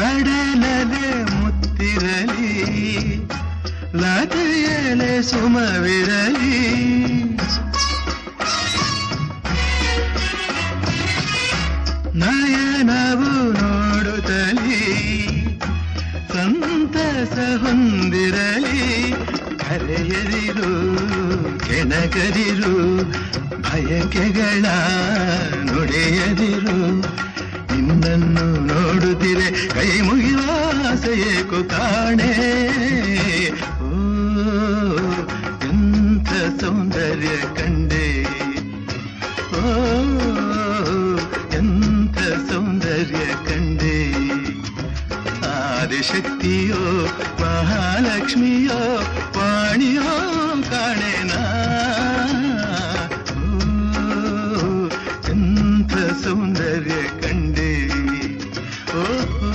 ಕಡಲದೆ ಮುತ್ತಿರಲಿ ಲತೆಯಲೆ ಸುಮವಿರಲಿ. ನಯನವು ನೋಡುತ್ತಲಿ ಸಂತಸ ಹೊಂದಿರಲಿ. ಕರೆಯದಿರು ಕೆಣಕದಿರು ಭಯಕೆಗಳ ನುಡಿಯದಿರು. ನಿನ್ನನ್ನು ನೋಡುತ್ತಿರೆ ಕೈ ಮುಗಿಯುವ ಆಸೆ ಏಕೋ ಕಾಣೆ ಓ ಎಂಥ ಸೌಂದರ್ಯ ಕಂಡೆ ಓ ಎಂಥ ಸೌಂದರ್ಯ ಕಂಡೆ ಆದಿಶಕ್ತಿಯೋ ಮಹಾಲಕ್ಷ್ಮಿಯೋ ವಾಣಿಯೋ ಕಾಣೆನ ಓ ಎಂಥ ಸೌಂದರ್ಯ Oh.